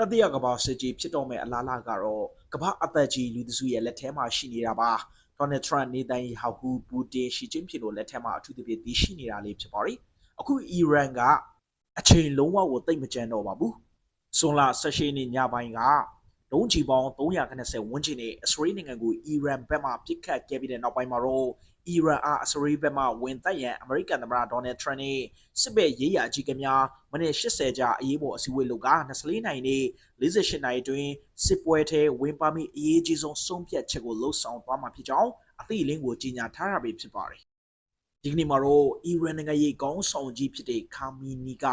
တတိယကမ္ဘာစစ်ကြီးဖြစ်တော့မဲ့အလားအလာကတော့ကမ္ဘာအသက်ကြီးလူသစုရဲ့လက်ထဲမှာရှိနေတာပါဒေါ်နယ်ထရန့်နေတိုင်းဟောက်ဟူပူတင်ရှီကျင်းဖြစ်လို့လက်ထဲမှာအထူးသဖြင့်တည်ရှိနေတာလေးဖြစ်ပါလိအခုအီရန်ကအချိန်လုံးဝကိုတိတ်မကြမ်းတော့ပါဘူးစွန်လာ၁၈နှစ်ညပိုင်းက လုံးချီပေါင်း390ဝန်းကျင်နဲ့အစ္စရေးနိုင်ငံကိုအီရန်ဘက်မှပစ်ခတ်ခဲ့ပြီးတဲ့နောက်ပိုင်းမှာတော့အီရန်အားအစ္စရေးဘက်မှဝင်တိုက်ရန်အမေရိကန်သမ္မတဒေါ်နယ်ထရန့်နဲ့စစ်ဘက်ရေးရာအကြီးအကဲများမနေ့80ကြာအရေးပေါ်အစည်းအဝေးလုပ်က24နိုင်နဲ့48နိုင်အတွင်းစစ်ပွဲထဲဝင်ပါမိအရေးကြီးဆုံးဆုံးဖြတ်ချက်ကိုလှုပ်ဆောင်သွားမှာဖြစ်ကြောင်းအသိလင်းကိုကြေညာထားတာပဲဖြစ်ပါတယ်ဒီကနေ့မှာတော့အီရန်နိုင်ငံရေးကောင်းဆောင်ကြီးဖြစ်တဲ့ခါမီနီက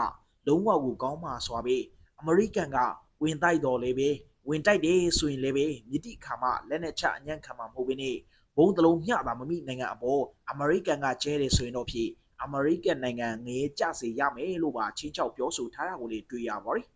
လုံးဝကိုကောင်းမှာစွာပဲအမေရိကန်ကဝင်တိုက်တော်လေပဲ ဝင်တိုက်တယ်ဆိုရင်လည်းပဲမြစ်တိခါမှလက်နဲ့ချအညံ့ခံမှာမဟုတ်ဘဲနဲ့ဘုံတလုံးမျှတာမမိနိုင်ငံအပေါ်အမေရိကန်ကကျဲတယ်ဆိုရင်တော့ဖြစ်အမေရိကန်နိုင်ငံငရေကြစေရမယ်လို့ပါချင်းချောက်ပြောဆိုထားတာကိုလည်းတွေ့ရပါတယ်။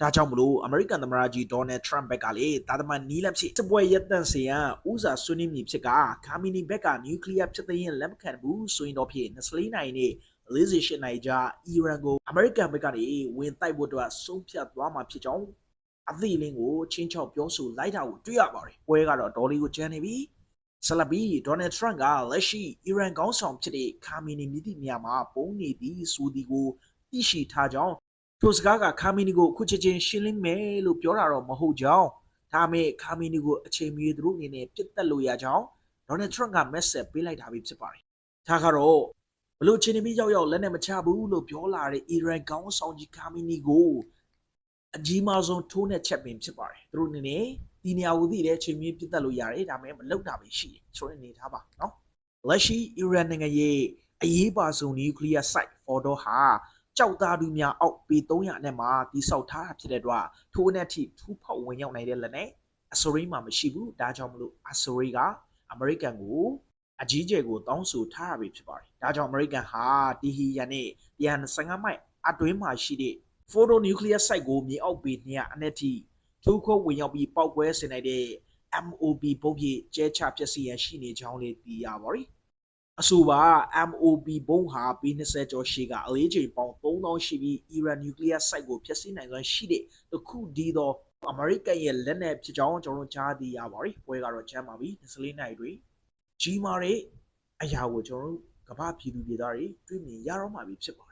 ဒါကြောင့်မလို့အမေရိကန်သမ္မတကြီးဒေါ်နယ်ထရန့်ဘက်ကလည်းတာသမန်နီးလက်ဖြစ်စစ်ပွဲရပ်တန့်စေရန်ဥစားဆွေးနွေးမည်ဖြစ်ကခါမီနီဘက်ကနျူကလ িয়ার ဖြစ်သိရင်လက်မခံဘူးဆိုရင်တော့ဖြစ်24နိုင်နဲ့48နိုင်ကြာအီရန်ကိုအမေရိကန်ဘက်ကနေဝင်တိုက်ဖို့အတွက်ဆုံးဖြတ်သွားမှာဖြစ်ကြောင်း အသီလင်းကိုချင်းချောက်ပြောဆိုလိုက်တာကိုတွေ့ရပါတယ်။ပွဲကတော့ဒေါ်လီကိုကျန်းနေပြီ။ဆလဘီဒေါ်နယ်ထရန့်ကလက်ရှိအီရန်ကောင်းဆောင်ဖြစ်တဲ့ခါမီနီမြစ်တိများမှာပုံနေသည်ဆိုသည်ကိုသိရှိထားကြောင်းထိုစကားကခါမီနီကိုအခုချက်ချင်းရှင်းလင်းမယ်လို့ပြောတာတော့မဟုတ်ကြောင်းဒါမဲ့ခါမီနီကိုအချိန်မီသူတို့အနေနဲ့ပြစ်တက်လို့ရကြောင်းဒေါ်နယ်ထရန့်ကမက်ဆက်ပေးလိုက်တာပဲဖြစ်ပါတယ်။ဒါကတော့ဘလို့ချင်းနေပြီးရောက်ရောက်လက်နဲ့မချဘူးလို့ပြောလာတဲ့အီရန်ကောင်းဆောင်ကြီးခါမီနီကို အကြီးမားဆုံးထိုးနဲ့ချက်ပင်ဖြစ်ပါတယ်သူတို့အနေနဲ့ဒီနေရာကိုသိတဲ့အချိန်မျိုးပြတ်တက်လို့ရတယ်ဒါပေမဲ့မလောက်တာပဲရှိတယ်ဆိုတဲ့အနေထားပါနော်လက်ရှိအီရန်နိုင်ငံရဲ့အရေးပါဆုံးနျူကလ িয়ার ဆိုက်ဖော်တော့ဟာကြောက်သားတူများအောက်ပေ300နဲ့မှာတိဆောက်ထားတာဖြစ်တဲ့အတွက်ထိုးနဲ့ထိထူးဖောက်ဝင်ရောက်နိုင်တဲ့လက်နဲ့အဆိုရီမှာမရှိဘူးဒါကြောင့်မလို့အဆိုရီကအမေရိကန်ကိုအကြီးကျယ်ကိုတောင်းဆိုထားတာပဲဖြစ်ပါတယ်ဒါကြောင့်အမေရိကန်ဟာတီဟီယန်နဲ့155မိုက်အတွင်းမှာရှိတဲ့ photo nuclear site ကိုမြေအောက်ပေ200အနက်ထိထိုးခုတ်ဝင်ရောက်ပြီးပောက်ကွဲစေနိုင်တဲ့ MOB ဘုံပြေကျဲချပျက်စီးရန်ရှိနေကြောင်းလည်းသိရပါတယ်။အဆိုပါ MOB ဘုံဟာပေ20ကျော်ရှိကအလေးချိန်ပေါင်း3000ရှိပြီး Iran nuclear site ကိုဖျက်ဆီးနိုင်စွမ်းရှိတဲ့တခုဒီသောအမေရိကန်ရဲ့လက်နက်ဖြစ်ကြောင်းကျွန်တော်တို့ကြားသိရပါတယ်။ပွဲကတော့ကျမ်းပါပြီ24နိုင်တွေကြီးမားတဲ့အရာကိုကျွန်တော်တို့ကမ္ဘာပြည်သူပြည်သားတွေတွေ့မြင်ရတော့မှာဖြစ်ပါတယ်